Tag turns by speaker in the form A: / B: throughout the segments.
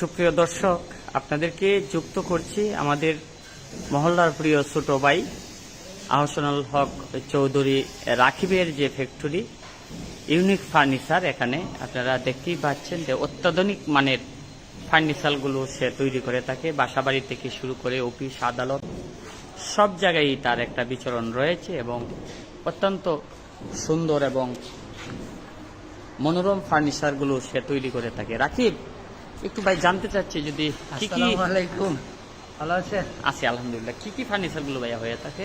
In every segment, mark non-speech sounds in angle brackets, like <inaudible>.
A: সুপ্রিয় দর্শক, আপনাদেরকে যুক্ত করছি আমাদের মহল্লার প্রিয় ছোট ভাই আহসানুল হক চৌধুরী রাখিবের যে ফ্যাক্টরি ইউনিক ফার্নিচার এখানে আপনারা দেখতেই পাচ্ছেন যে অত্যাধুনিক মানের ফার্নিচারগুলো সে তৈরি করে থাকে। বাসাবাড়ি থেকে শুরু করে অফিস, আদালত, সব জায়গায় তার একটা বিচরণ রয়েছে এবং অত্যন্ত সুন্দর এবং মনোরম ফার্নিচারগুলো সে তৈরি করে থাকে। রাকিব একটু ভাই জানতে চাচ্ছি যদি কি কি
B: আলাইকুম। ভালো আছেন?
A: আছে আলহামদুলিল্লাহ। কি কি ফার্নিচারগুলো ভাইয়া হয়ে থাকে?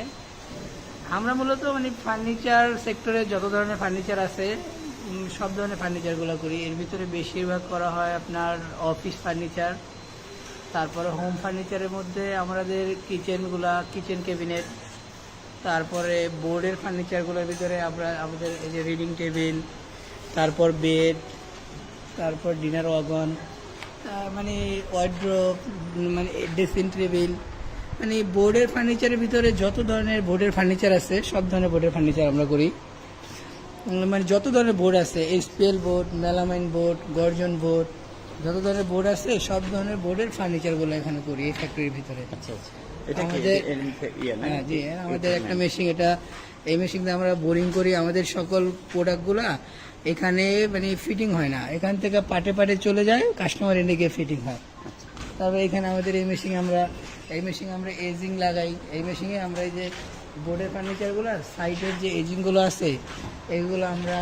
B: আমরা মূলত মানে ফার্নিচার সেক্টরে যত ধরনের ফার্নিচার আছে সব ধরনের ফার্নিচারগুলো করি। এর ভিতরে বেশিরভাগ করা হয় আপনার অফিস ফার্নিচার তারপরে হোম ফার্নিচারের মধ্যে আমাদের কিচেনগুলা কিচেন ক্যাবিনেট তারপরে বোর্ডের ফার্নিচারগুলোর ভিতরে আমরা আমাদের এই যে রিডিং টেবিল তারপর বেড তারপর ডিনার ওয়াগন মানে ওয়ার্ড্রোপ মানে ড্রেসিং টেবিল মানে বোর্ডের ফার্নিচারের ভিতরে যত ধরনের বোর্ডের ফার্নিচার আছে সব ধরনের বোর্ডের ফার্নিচার আমরা করি। মানে যত ধরনের বোর্ড আছে এসপিএল বোর্ড মেলামাইন বোর্ড গর্জন বোর্ড যত ধরনের বোর্ড আছে সব ধরনের বোর্ডের ফার্নিচারগুলো এখানে করি এই ফ্যাক্টরির ভিতরে।
A: আচ্ছা আচ্ছা।
B: আমাদের-
A: ইয়ে?
B: হ্যাঁ জি আমাদের একটা মেশিন এটা এই মেশিন দিয়ে আমরা বোরিং করি আমাদের সকল প্রোডাক্টগুলা এখানে মানে ফিটিং হয় না। এখান থেকে পাটে পাটে চলে যায় কাস্টমার এনে গিয়ে ফিটিং হয়। তারপরে এখানে আমাদের এই মেশিন আমরা এই মেশিন আমরা এজিং লাগাই। এই মেশিনে আমরা এই যে বোর্ডের ফার্নিচারগুলো সাইডের যে এজিংগুলো আছে এইগুলো আমরা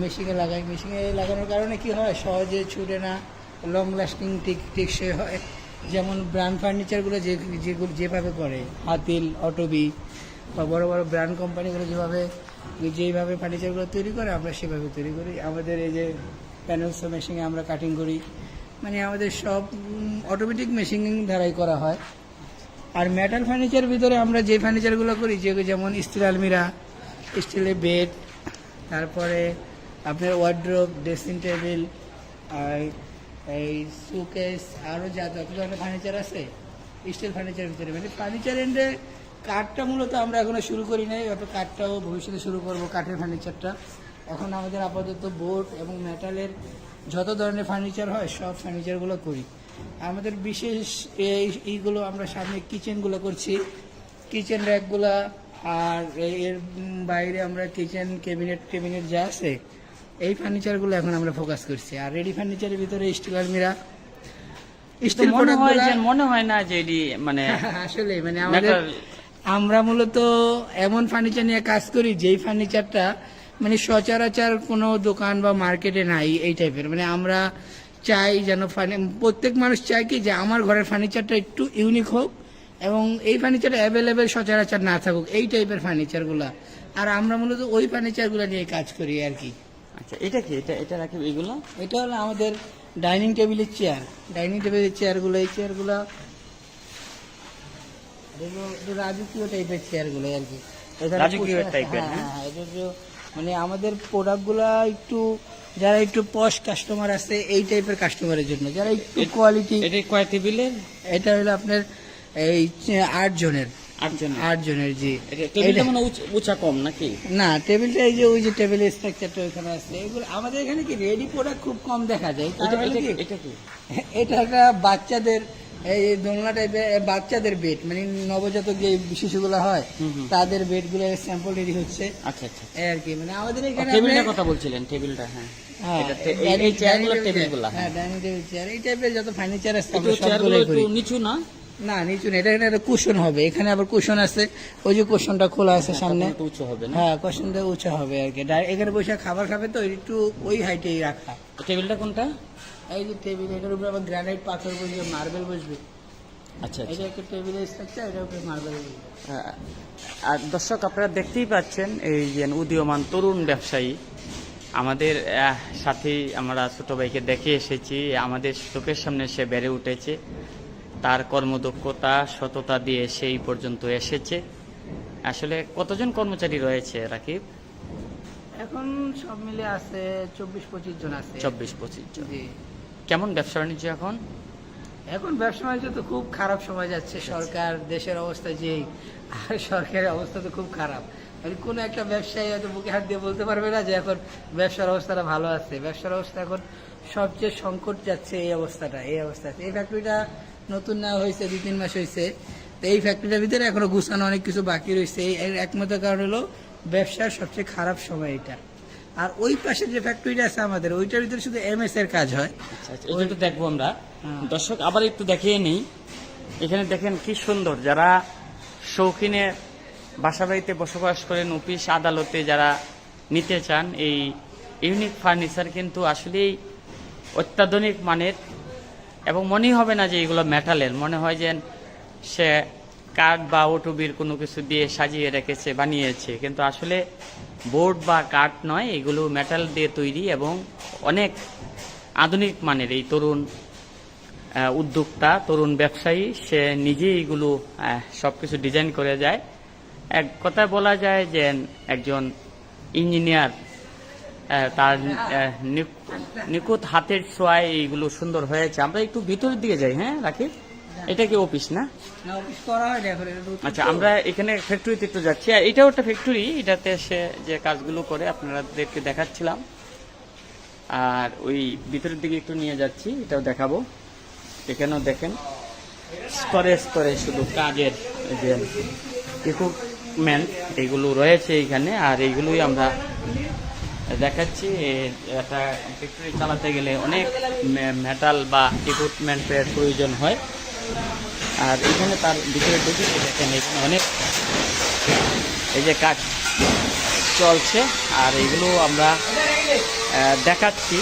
B: মেশিনে লাগাই। মেশিনে লাগানোর কারণে কি হয়? সহজে ছুটে না লং লাস্টিং ঠিক টেকসই হয়। যেমন ব্র্যান্ড ফার্নিচারগুলো যে যেগুলো যেভাবে করে, হাতিল, অটোবি বা বড় বড় ব্র্যান্ড কোম্পানিগুলো যেভাবে যেইভাবে ফার্নিচারগুলো তৈরি করে, আমরা সেভাবে তৈরি করি। আমাদের এই যে প্যানেলস মেশিনে আমরা কাটিং করি। মানে আমাদের সব অটোমেটিক মেশিন দ্বারাই করা হয়। আর মেটাল ফার্নিচার ভিতরে আমরা যে ফার্নিচারগুলো করি, যে যেমন স্টিল আলমিরা স্টিলের বেড তারপরে আপনার ওয়ার্ড্রোব ড্রেসিং টেবিল আর এই সুকেস আরও যা যত ধরনের ফার্নিচার আছে স্টিল ফার্নিচারের ভিতরে। মানে ফার্নিচার এন্ডে কাঠটা মূলত আমরা এখনও শুরু করি নাই অত কাঠটাও ভবিষ্যতে শুরু করব কাঠের ফার্নিচারটা এখন আমাদের আপাতত বোর্ড এবং মেটালের যত ধরনের ফার্নিচার হয় সব ফার্নিচারগুলো করি। আমাদের বিশেষ এই- এইগুলো আমরা সামনে কিচেনগুলো করছি। কিচেন র্যাকগুলা আর এর বাইরে আমরা কিচেন ক্যাবিনেট ক্যাবিনেট যা আছে এই ফার্নিচারগুলো এখন আমরা ফোকাস করছি। আর রেডি ফার্নিচারের ভিতরে স্টিল আলমিরা
A: মনে হয় না যে মানে <laughs>
B: আসলে মানে আমাদের আমরা মূলত এমন ফার্নিচার নিয়ে কাজ করি যেই ফার্নিচারটা মানে সচরাচর কোনো দোকান বা মার্কেটে নাই এই টাইপের মানে আমরা চাই যেন ফার্নি- প্রত্যেক মানুষ চায় কি যে আমার ঘরের ফার্নিচারটা একটু ইউনিক হোক এবং এই ফার্নিচারটা অ্যাভেলেবেল সচরাচর না থাকুক এই টাইপের ফার্নিচারগুলো আর আমরা মূলত ওই ফার্নিচারগুলো নিয়ে কাজ করি আর কি।
A: আচ্ছা এটা কি? এটা এটা রাকিব এগুলো?
B: এটা হলো আমাদের ডাইনিং টেবিলের চেয়ার ডাইনিং টেবিলের চেয়ারগুলো এই চেয়ারগুলো রাজকীয় টাইপের চেয়ারগুলো আর কি।
A: রাজকীয় টাইপের,
B: হ্যাঁ,
A: হ্যাঁ?
B: মানে আমাদের প্রোডাক্টগুলো একটু যারা একটু পশ কাস্টমার আছে এই টাইপের কাস্টমারের জন্য। যারা একটু কোয়ালিটি
A: এটা কয় টেবিলের?
B: এটা হলো আপনার এই আট জনের। আট জনের। জি।
A: এটা টেবিলটা মানে উঁচা কম নাকি?
B: না টেবিলটা এই যে ওই যে টেবিলের স্ট্রাকচারটা আছে। এগুলো আমাদের এখানে কি রেডি প্রোডাক্ট খুব কম দেখা যায়।
A: এটা
B: কি?
A: এটা
B: একটা বাচ্চাদের এই দোলনা টাইপের বাচ্চাদের বেড মানে নবজাতক যে শিশুগুলো হয়। তাদের বেডগুলো স্যাম্পল রেডি হচ্ছে।
A: আচ্ছা আচ্ছা।
B: এই আর কি মানে আমাদের এখানে টেবিলের
A: কথা বলছিলেন টেবিলটা হ্যাঁ।
B: হ্যাঁ,
A: এই- চেয়ারগুলো টেবিলগুলো
B: হ্যাঁ। ডাইনিং টেবিল চেয়ার এই টাইপের যত ফার্নিচার আছে
A: চেয়ারগুলো একটু নিচু না?
B: না নিচু না এটা একটা কুশন হবে। এখানে আবার কুশন আছে। ওই যে কুশনটা খোলা আছে সামনে।
A: উঁচু হবে না?
B: হ্যাঁ কুশনটা উঁচা হবে আর কি। এখানে বসে খাবার খাবে তো একটু ওই হাইটেই রাখা।
A: টেবিলটা কোনটা?
B: এই যে টেবিল এটার উপরে আবার গ্রানাইট পাথর বসবে মার্বেল বসবে।
A: আচ্ছা আচ্ছা।
B: এটা একটা টেবিলের স্ট্রাকচার এটার উপরে মার্বেল বসবে।
A: আর দর্শক আপনারা দেখতেই পাচ্ছেন এই যে উদীয়মান তরুণ ব্যবসায়ী। আমাদের সাথেই আমরা ছোট ভাইকে দেখে এসেছি। আমাদের চোখের সামনে সে বেড়ে উঠেছে। তার কর্মদক্ষতা সততা দিয়ে সেই পর্যন্ত এসেছে। আসলে কতজন কর্মচারী রয়েছে রাকিব?
B: এখন সব মিলে আছে চব্বিশ পঁচিশ জন আছে।
A: চব্বিশ পঁচিশ জন। কেমন ব্যবসা বাণিজ্য এখন?
B: এখন ব্যবসা বাণিজ্য তো খুব খারাপ সময় যাচ্ছে। সরকার দেশের অবস্থা যেই আর সরকারের অবস্থা তো খুব খারাপ। মানে কোনো একটা ব্যবসায়ী হয়তো বুকে হাত দিয়ে বলতে পারবে না যে এখন ব্যবসার অবস্থাটা ভালো আছে। ব্যবসার অবস্থা এখন সবচেয়ে সংকট যাচ্ছে এই অবস্থাটা এই অবস্থা এই ফ্যাক্টরিটা নতুন না হয়েছে দুই তিন মাস হয়েছে। তো এই ফ্যাক্টরিটার ভিতরে এখনও গুছানো অনেক কিছু বাকি রয়েছে। এর একমাত্র কারণ হলো ব্যবসার সবচেয়ে খারাপ সময় এটা। আর ওই পাশে যে ফ্যাক্টরিটা আছে আমাদের ওইটার ভিতরে শুধু এমএস এর কাজ হয়।
A: ওইটা আচ্ছা, দেখব আমরা।
B: হ্যাঁ।
A: দর্শক আবার একটু দেখিয়ে নিই। এখানে দেখেন কি সুন্দর যারা শৌখিনে বাসা বাড়িতে বসবাস করেন অফিস আদালতে যারা নিতে চান এই ইউনিক ফার্নিচার কিন্তু আসলেই অত্যাধুনিক মানের এবং মনেই হবে না যে এগুলো মেটালের। মনে হয় যে সে কাঠ বা ওটুবির কোনো কিছু দিয়ে সাজিয়ে রেখেছে, বানিয়েছে। কিন্তু আসলে বোর্ড বা কাঠ নয়, এগুলো মেটাল দিয়ে তৈরি এবং অনেক আধুনিক মানের। এই তরুণ উদ্যোক্তা, তরুণ ব্যবসায়ী, সে নিজেই এগুলো সব কিছু ডিজাইন করে যায়। এক কথায় বলা যায় যে একজন ইঞ্জিনিয়ার তার আহ, নিক- নিখুঁত হাতের ছোঁয়ায় এইগুলো সুন্দর হয়েছে। আমরা একটু ভিতরের দিকে যাই হ্যাঁ রাখি এটা কি অফিস না? আচ্ছা আমরা এখানে ফ্যাক্টরিতে একটু যাচ্ছি। আর এটাও একটা ফ্যাক্টরি এটাতে সে যে কাজগুলো করে আপনাদেরকে দেখাচ্ছিলাম। আর ওই ভিতরের দিকে একটু নিয়ে যাচ্ছি এটাও দেখাবো। এখানেও দেখেন স্তরে স্তরে শুধু কাজের যে ইকুইপমেন্ট এগুলো রয়েছে এখানে। আর এইগুলোই আমরা দেখাচ্ছি একটা ফ্যাক্টরি চালাতে গেলে অনেক মেটাল বা ইকুইপমেন্টের প্রয়োজন হয়। আর এখানে তার ভিতরে ঢুকে দেখেন, এখানে অনেক এই যে কাজ চলছে। আর এগুলো আমরা দেখাচ্ছি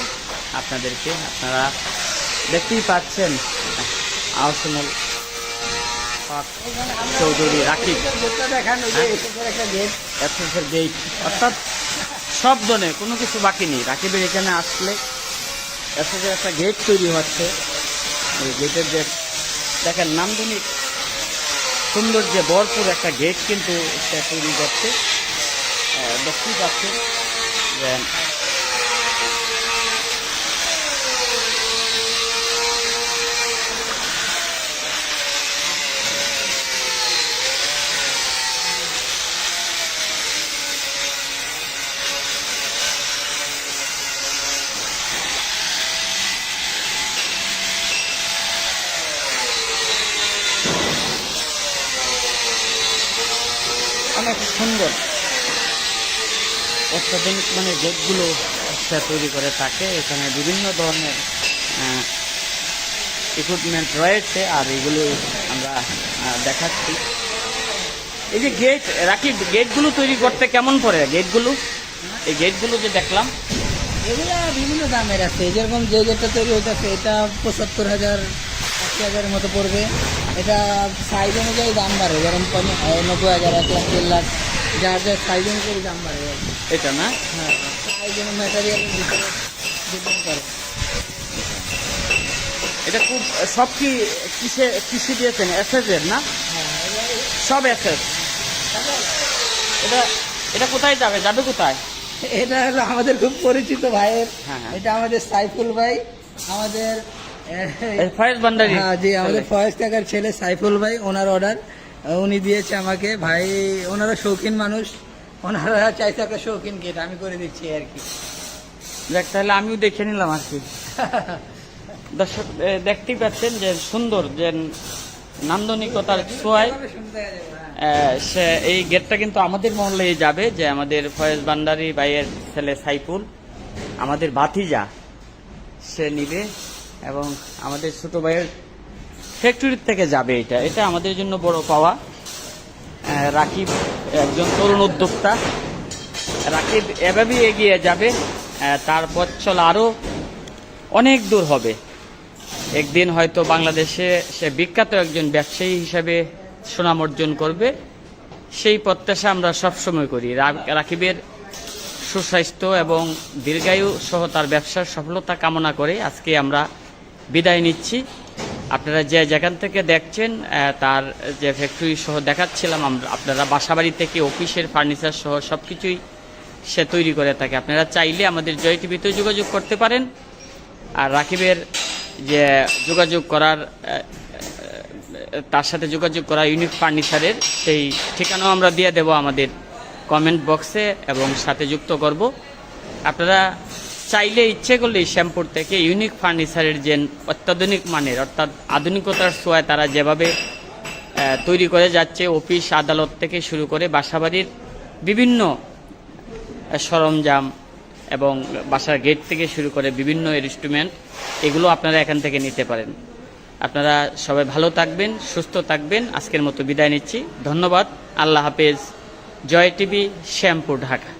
A: আপনাদেরকে। আপনারা দেখতেই পাচ্ছেন আহসানুল চৌধুরী রাকিব।
B: গেট
A: গেট অর্থাৎ সব নেই কোনো কিছু বাকি নেই। রাকিবের এখানে আসলে অ্যাক্সেসের একটা গেট তৈরি হচ্ছে, এই গেটের যে দেখেন, নান্দনিক সুন্দর যে ভরপুর একটা গেট কিন্তু তৈরি করছে। দেখতেই পাচ্ছেন অনেক সুন্দর অত্যাধুনিক মানে গেটগুলো তৈরি করে থাকে, এখানে বিভিন্ন ধরনের ইকুইপমেন্ট রয়েছে আর এগুলো আমরা দেখাচ্ছি। এই যে গেট রাখি গেটগুলো তৈরি করতে কেমন পড়ে? গেটগুলো এই গেটগুলো যে দেখলাম।
B: এগুলো বিভিন্ন দামের আছে। যেরকম যে গেটটা তৈরি হইতেছে, এটা পঁচাত্তর হাজার, আশি হাজারের মতো পড়বে। এটা সাইজ অনুযায়ী দাম বাড়ে। যেরকম নব্বই হাজার, এক লাখ, দেড় লাখ। যার যার সাইজ অনুযায়ী দাম বাড়ে
A: এটা না?
B: হ্যাঁ সাইজ ডিপেন্ড করে।
A: এটা খুব সব কি কিসে কিসে দিয়েছেন এর না?
B: হ্যাঁ
A: সব এসএস এটা এটা কোথায় যাবে? যাবে কোথায়?
B: এটা হলো আমাদের খুব পরিচিত ভাইয়ের
A: হ্যাঁ, হ্যাঁ।
B: এটা আমাদের সাইফুল ভাই আমাদের
A: ফয়েজ ভান্ডারি।
B: হ্যাঁ জি আমাদের ফয়েজ কাকার ছেলে সাইফুল ভাই ওনার অর্ডার উনি দিয়েছে আমাকে ভাই ওনারা শৌখিন মানুষ ওনারা চাইছে একটা শৌখিন গেট আমি করে দিচ্ছি আর কি।
A: দেখ তাহলে আমিও দেখে নিলাম আর কি। <laughs> দর্শক দেখতেই পাচ্ছেন যে সুন্দর যে নান্দনিকতার ছোঁয়ায়
B: হ্যাঁ।
A: সে এই গেটটা কিন্তু আমাদের মহল্লেই যাবে যে আমাদের ফয়েজ ভান্ডারি ভাইয়ের ছেলে সাইফুল আমাদের ভাতিজা সে নিবে এবং আমাদের ছোট ভাইয়ের ফ্যাক্টরির থেকে যাবে এটা। এটা আমাদের জন্য বড় পাওয়া। রাকিব একজন তরুণ উদ্যোক্তা। রাকিব এভাবেই এগিয়ে যাবে তার পথ চলা আরও অনেক দূর হবে। একদিন হয়তো বাংলাদেশে সে বিখ্যাত একজন ব্যবসায়ী হিসাবে সুনাম অর্জন করবে। সেই প্রত্যাশা আমরা সবসময় করি। রাকিবের সুস্বাস্থ্য এবং দীর্ঘায়ু সহ তার ব্যবসার সফলতা কামনা করে আজকে আমরা বিদায় নিচ্ছি। আপনারা যে যেখান থেকে দেখছেন তার যে ফ্যাক্টরি সহ দেখাচ্ছিলাম, আমরা আপনারা বাসাবাড়ি থেকে অফিসের ফার্নিচার সহ সব কিছুই সে তৈরি করে থাকে। আপনারা চাইলে আমাদের জয় টিভিতেও যোগাযোগ করতে পারেন। আর রাকিবের যে যোগাযোগ করার তার সাথে যোগাযোগ করা ইউনিক ফার্নিচারের সেই ঠিকানাও আমরা দিয়ে দেব আমাদের কমেন্ট বক্সে এবং সাথে যুক্ত করব। আপনারা চাইলে ইচ্ছে করলে শ্যামপুর থেকে ইউনিক ফার্নিচারের যে অত্যাধুনিক মানের, অর্থাৎ আধুনিকতার ছোঁয়ায় তারা যেভাবে তৈরি করে যাচ্ছে অফিস আদালত থেকে শুরু করে বাসাবাড়ির বিভিন্ন সরঞ্জাম এবং বাসার গেট থেকে শুরু করে বিভিন্ন ইনস্ট্রুমেন্ট এগুলো আপনারা এখান থেকে নিতে পারেন। আপনারা সবাই ভালো থাকবেন, সুস্থ থাকবেন। আজকের মতো বিদায় নিচ্ছি। ধন্যবাদ। আল্লাহ হাফেজ। জয় টিভি শ্যামপুর ঢাকা।